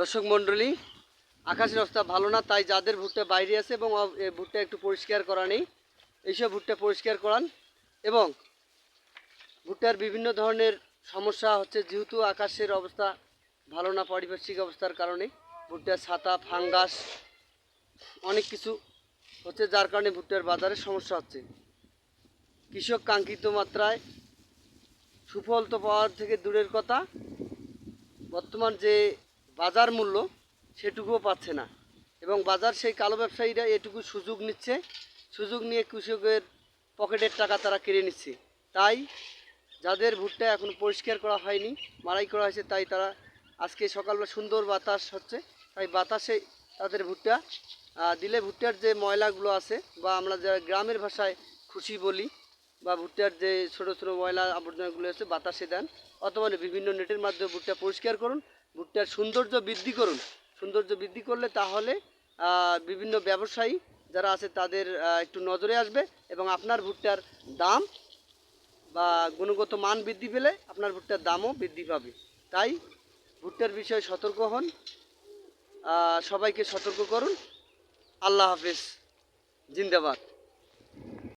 দর্শক মণ্ডলী, আকাশের অবস্থা ভালো না, তাই যাদের ভুট্টা বাইরে আছে এবং ভুট্টা একটু পরিষ্কার করা নেই, এইসব ভুট্টা পরিষ্কার করান এবং ভুট্টার বিভিন্ন ধরনের সমস্যা হচ্ছে, যেহেতু আকাশের অবস্থা ভালো না, পারিপার্শ্বিক অবস্থার কারণে ভুট্টার ছাতা, ফাঙ্গাস, অনেক কিছু হচ্ছে, যার কারণে ভুট্টার বাজারে সমস্যা হচ্ছে। কৃষক কাঙ্ক্ষিত মাত্রায় সুফল তো পাওয়ার থেকে দূরের কথা, বর্তমান যে বাজার মূল্য সেটুকুও পাচ্ছে না। এবং বাজার সেই কালো ব্যবসায়ীরা এটুকু সুযোগ নিচ্ছে। সুযোগ নিয়ে কৃষকের পকেটের টাকা তারা কেড়ে নিচ্ছে। তাই যাদের ভুট্টা এখন পরিষ্কার করা হয়নি মারাই করা হয়েছে, তাই তারা আজকে সকালবেলা সুন্দর বাতাস হচ্ছে। তাই বাতাসে তাদের ভুট্টা দিলে ভুট্টার যে ময়লাগুলো আছে বা আমরা যারা গ্রামের ভাষায় খুশি বলি বা ভুট্টার যে ছোটো ছোটো ময়লা আবর্জনাগুলো আছে, বাতাসে দেন, অথবা বিভিন্ন নেটের মাধ্যমে ভুট্টা পরিষ্কার করুন, ভুট্টার সৌন্দর্য বৃদ্ধি করুন। সৌন্দর্য বৃদ্ধি করলে তাহলে বিভিন্ন ব্যবসায়ী যারা আছে তাদের একটু নজরে আসবে এবং আপনার ভুট্টার দাম বা গুণগত মান বৃদ্ধি পেলে আপনার ভুট্টার দামও বৃদ্ধি পাবে। তাই ভুট্টার বিষয়ে সতর্ক হন সবাইকে সতর্ক করুন। আল্লাহ হাফেজ। জিন্দাবাদ।